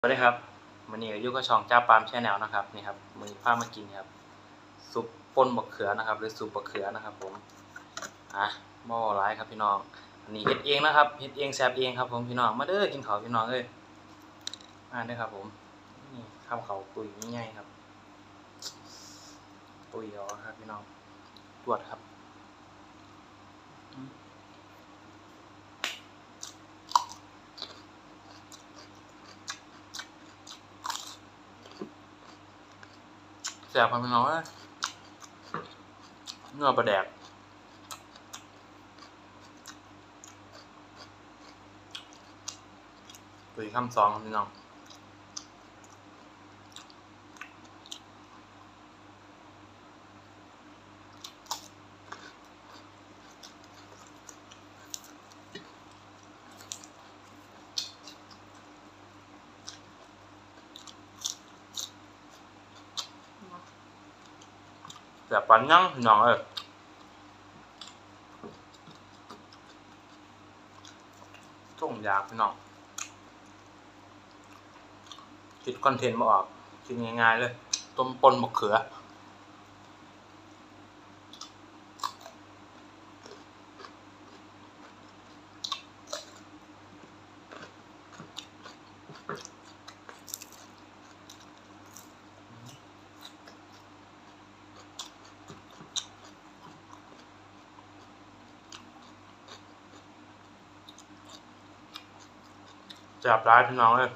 สวัสดีครับวันนี้อยู่กับช่องจ้าปามแชนแนลนะครับนี่ครับมือผ้ามากินครับซุปป่นบะเขือนะครับ หรือซุปบะเขือนะครับ ผมอะหม้อร้ายครับพี่น้องอันนี้เฮ็ดเองนะครับเฮ็ดเองแซบเองครับ ผมพี่น้องมาเด้อกินเขาพี่น้องเอ้ยมาเด้อครับ ผมนี่ข้าวเขาปุ๋ยง่ายๆครับ ปุ๋ยเอครับพี่น้องตรวจครับ อืมแสบมันเป็นน้อยเนื้อปลาแดกตุยคำสองพี่น้อง แต่ปันยังหน้องเออส่งยากพี่น้องคิดคอนเทนต์มาออกคิดง่ายๆเลย ต้มปนมะเขือ จับร้ายพี่น้องเลย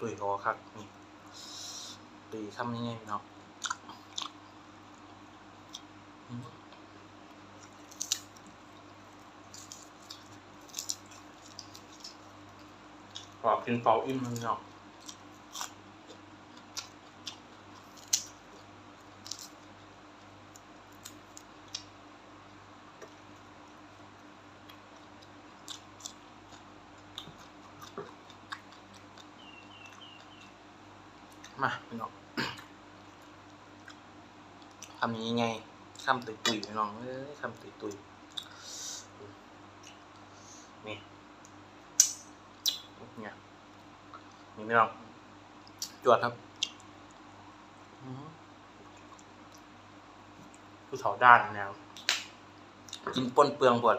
ตุยโหครับตีทำยังไงพี่น้องอืมขอกินเป่าอิ่มพี่น้อง มาพี่น้องทำยังไงคำตุยตุยพี่น้องเอ้ยคำตุยตุยนี่เนี่ยนี่พี่น้องจวดครับผู้เฒ่าด้านแนวกินปนเปลืองปวด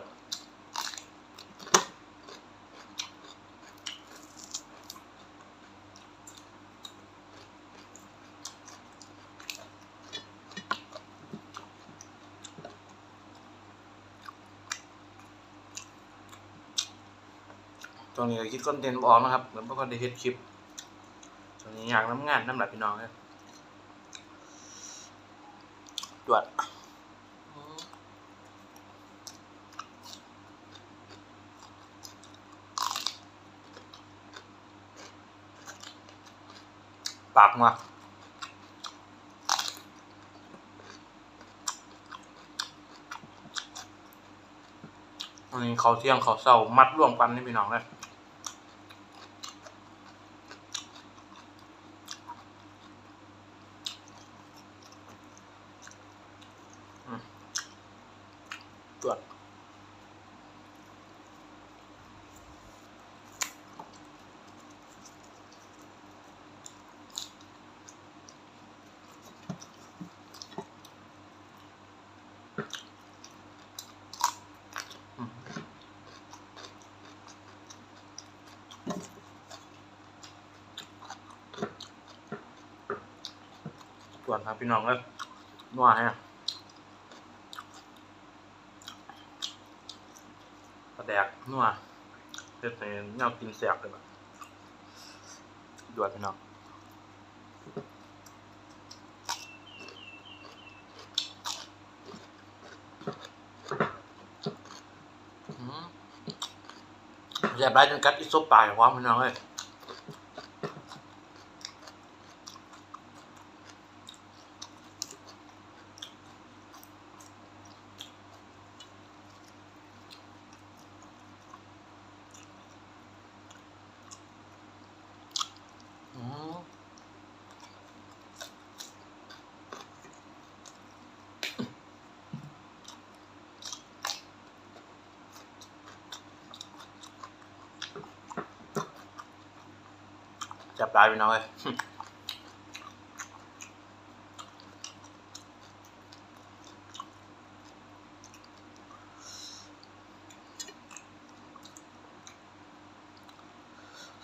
ตรงนี้ก็คิดคอนเทนต์บออกนะครับแล้วก็ได้เฮ็ดคลิปตรงนี้อยากน้ำงานน้ำหลับพี่น้องเลยตรวจปากมาอันนี้เขาเที่ยงเขาเศร้ามัดร่วมกันนี่พี่น้องเลย ตรวจครับพี่น้องเลยนัวฮะปลาแดกนัวเฮ็ดให้แนวกินแซ่บเลยแบบดวดพี่น้องอืมแซ่บไรจนกัดอีซบปลายความพี่น้องเอ้ยอืม จั บได้พี่น้องเลย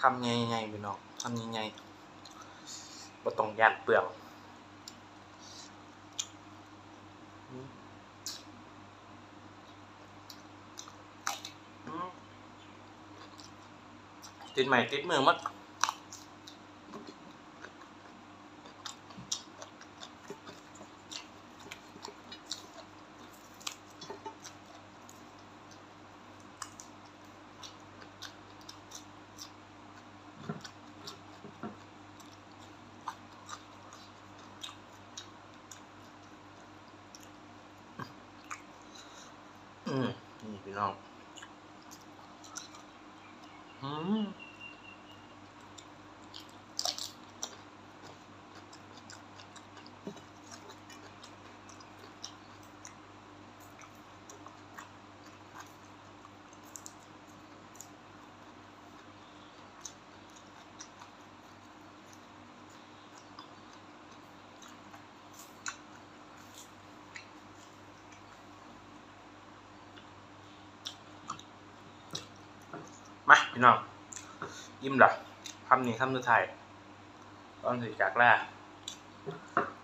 ทำไงไงพี่น้องทำยังไงบ่ต้องยัดเปลือกติดใหม่ติดมือมัดอืม นี่พี่น้ มาพี่น้องยิ้มละคำนี้คำสุดท้ายตอนถือจากแรก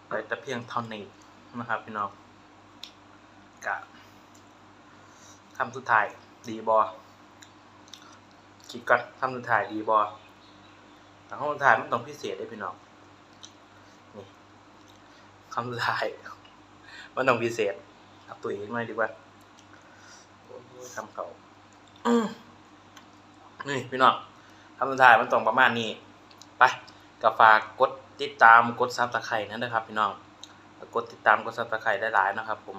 ไปแต่เพียงเท่านี้นะครับ พี่น้องกะคำสุดท้ายดีบอคิดก่อนคำสุดท้ายดีบอแต่คำสุดท้ายมันต้องพิเศษได้พี่น้องนี่คำสุดท้ายมันต้องพิเศษเอาตัวเองหน่อยดีกว่าโอ้ยคำเขา นี่พี่น้องคำสุดท้ายมันต้องประมาณนี้ ไปก็ฝากกดติดตามกดซับสไคร่นั่นนะครับ พี่น้องกดติดตามกดซับสไครต์ได้หลายๆนะครับ ผม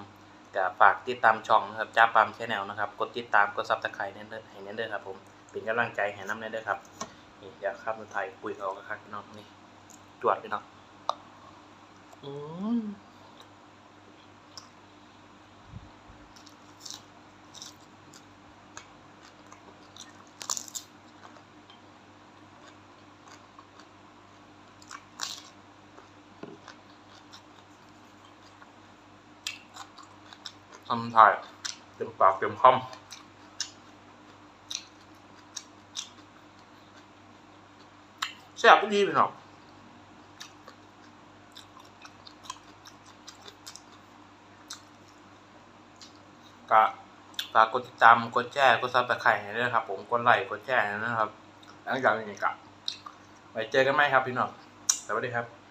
ก็ฝากติดตามช่องนะครับจ้าปามชแนลนะครับ กดติดตามกดซับสไครต์นั่นเด้อให้นั่นเด้อครับ ผมเป็นกำลังใจให้น้ำนั่นเด้อครับนี่อยากคำสุดท้ายคุยกับเขาครับพี่น้องนี่จวดพี่น้องอืม คำสุดท้ายเต็มปากเต็มคำแซ่บดีพี่น้องก็ฝากกดติดตามกดแชร์กดซับสไครต์ด้วยครับ ผมกดไลค์กดแชร์นะครับหลังจากนี้ก็ไว้เจอกันไหมครับพี่น้องสวัสดีครับ